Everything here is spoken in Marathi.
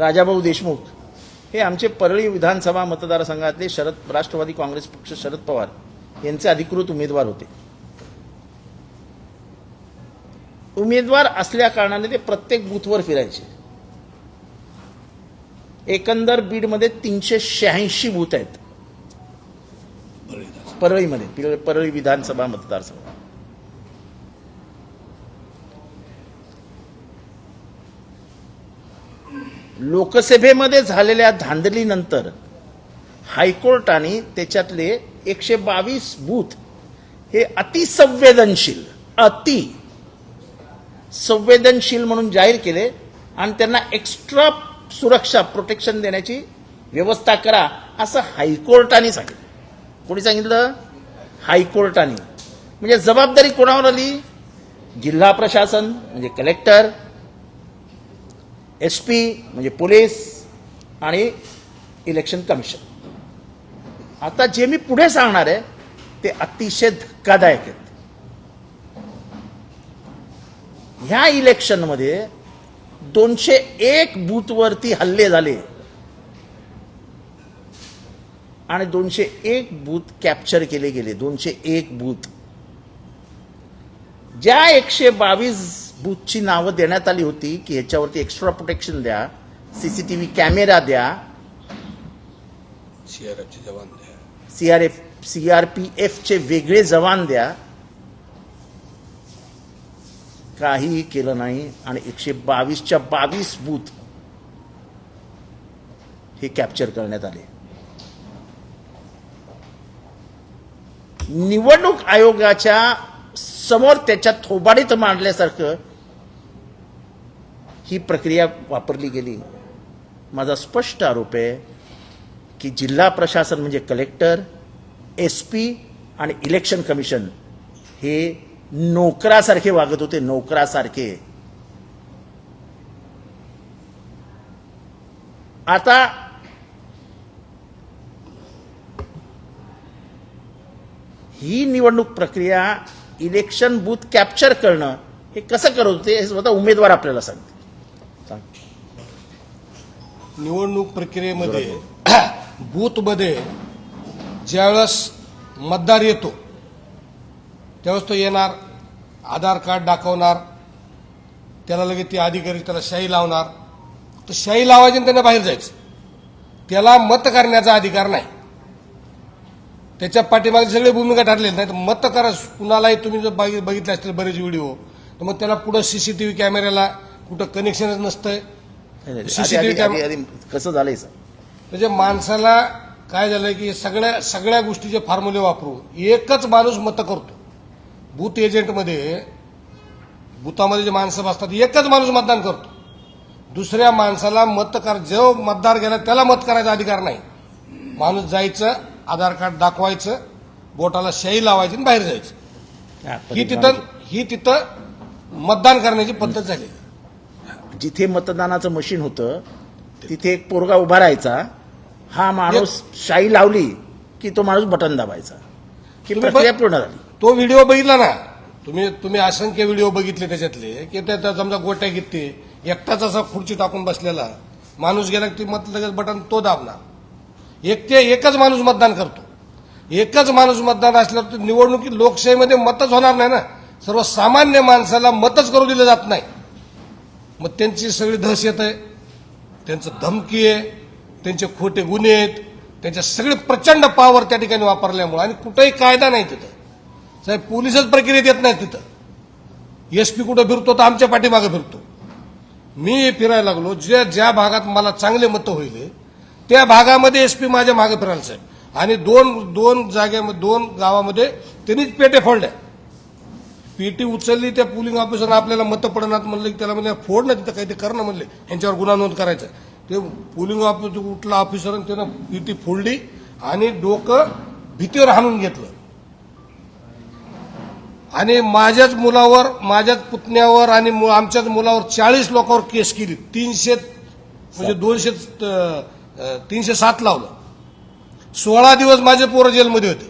राजाभाऊ देशमुख हे आमचे परळी विधानसभा मतदारसंघातले शरद राष्ट्रवादी काँग्रेस पक्ष शरद पवार यांचे अधिकृत उमेदवार होते. उमेदवार असल्या कारणाने ते प्रत्येक बूथवर फिरायचे. एकंदर बीडमध्ये तीनशे शहाऐंशी बूथ आहेत. परळीमध्ये परळी विधानसभा मतदारसंघ. लोकसभेमध्ये झालेल्या धांदलीनंतर हायकोर्टाने त्याच्यातले एकशे बावीस बूथ हे अतिसंवेदनशील अति संवेदनशील म्हणून जाहीर केले आणि त्यांना एक्स्ट्रा सुरक्षा प्रोटेक्शन देण्याची व्यवस्था करा असं हायकोर्टाने सांगितलं. कोणी सांगितलं? हायकोर्टाने. म्हणजे जबाबदारी कोणावर आली? जिल्हा प्रशासन म्हणजे कलेक्टर एस पी म्हणजे पोलीस आणि इलेक्शन कमिशन. आता जे मी पुढे सांगणार आहे ते अतिशय धक्कादायक आहेत. ह्या इलेक्शनमध्ये दोनशे एक बूथवरती हल्ले झाले. आणि दोनशे एक बूथ कॅप्चर केले गेले. दोनशे एक बूथ. ज्या एकशे बावीस बूथची नावं देण्यात आली होती की ह्याच्यावरती एक्स्ट्रा प्रोटेक्शन द्या सीसीटीव्ही कॅमेरा द्या. सीआरएफचे जवान द्या. सीआरएफ सीआरपीएफचे वेगळे जवान द्या. काहीही केलं नाही आणि एकशे बावीसच्या बावीस बूथ हे कॅप्चर करण्यात आले. निवडणूक आयोगाच्या समोर त्याच्या थोबाडीत मांडल्यासारखं ही प्रक्रिया वापरली गेली. माझा स्पष्ट आरोप आहे की जिल्हा प्रशासन म्हणजे कलेक्टर एस पी आणि इलेक्शन कमिशन हे नोकरासारखे वागत होते नोकरासारखे. आता ही निवडणूक प्रक्रिया इलेक्शन बूथ कॅप्चर करणं हे कसं करत होते हे स्वतः उमेदवार आपल्याला सांगते निवडणूक प्रक्रियेमध्ये बूथमध्ये ज्यावेळेस मतदार येतो त्यावेळेस तो येणार आधार कार्ड दाखवणार त्याला लगेच ते अधिकारी त्याला शाही लावणार. तर शाही लावायची आणि त्यानं बाहेर जायचं. त्याला मत करण्याचा अधिकार नाही. त्याच्या पाठीमागे सगळे भूमिका ठरलेली नाही तर मत करा कुणालाही तुम्ही जर बघि- बघितले असतील बरेच व्हिडिओ तर मग त्याला पुढं सीसीटीव्ही कॅमेऱ्याला कुठं कनेक्शनच नसतंय. आधी- आधी- कसं झालंय सर? म्हणजे माणसाला काय झालंय की सगळ्या सगळ्या गोष्टीचे फॉर्म्युले वापरून एकच माणूस मत करतो. बूथ एजंटमध्ये बुथामध्ये जे माणसं बसतात एकच माणूस मतदान करतो. दुसऱ्या माणसाला मत कर जो मतदार गेला त्याला मत करायचा अधिकार नाही. माणूस जायचं आधार कार्ड दाखवायचं बोटाला शाई लावायची आणि बाहेर जायचं. हा, ही तिथं ही तिथं मतदान करण्याची पद्धत झाली. जिथे मतदानाचं मशीन होतं तिथे एक पोरगा उभा राहायचा. हा माणूस शाई लावली की तो माणूस बटन दाबायचा. की तुम्ही प्रक्रिया पूर्ण झाली. तो व्हिडिओ बघितला ना. तुम्ही तुम्ही असंख्य व्हिडिओ बघितले त्याच्यातले की त्या त्या समजा गोट्या घेते एकटाच असा खुर्ची टाकून बसलेला. माणूस गेला की मत लगेच बटन तो दाबणार. एक ते एकच माणूस मतदान करतो. एकच माणूस मतदान असल्यावर तर निवडणुकीत लोकशाहीमध्ये मतच होणार नाही ना. सर्वसामान्य माणसाला मतच करू दिलं जात नाही. मग त्यांची सगळी दहशत आहे. त्यांचं धमकी आहे त्यांचे खोटे गुन्हे आहेत त्यांच्या सगळे प्रचंड पावर त्या ठिकाणी वापरल्यामुळे आणि कुठंही कायदा नाही तिथं. साहेब पोलिसच प्रक्रियेत येत नाही तिथं. एस पी कुठं फिरतो तर आमच्या पाठीमागे फिरतो. मी फिरायला लागलो ज्या ज्या भागात मला चांगले मतं होईल त्या भागामध्ये एस पी माझ्या मागे फिरायला साहेब. आणि दोन दोन जागेमध्ये दोन गावामध्ये त्यांनीच पेटे फोडल्या. पीटी उचलली त्या पोलिंग ऑफिसरनं आपल्याला मतं पडणार म्हणलं की त्याला म्हणजे फोड ना तिथं काही ते कर ना म्हणले. यांच्यावर गुन्हा नोंद करायचा ते पोलिंग ऑफिस उठला ऑफिसर त्यानं पीटी फोडली आणि डोकं भीतीवर हाणून घेतलं. आणि माझ्याच मुलावर माझ्याच पुतण्यावर आणि मु- आमच्याच मुलावर चाळीस लोकांवर केस केली. तीनशे म्हणजे दोनशे तीनशे सात लावलं. सोळा दिवस माझे पोरं जेलमध्ये होते.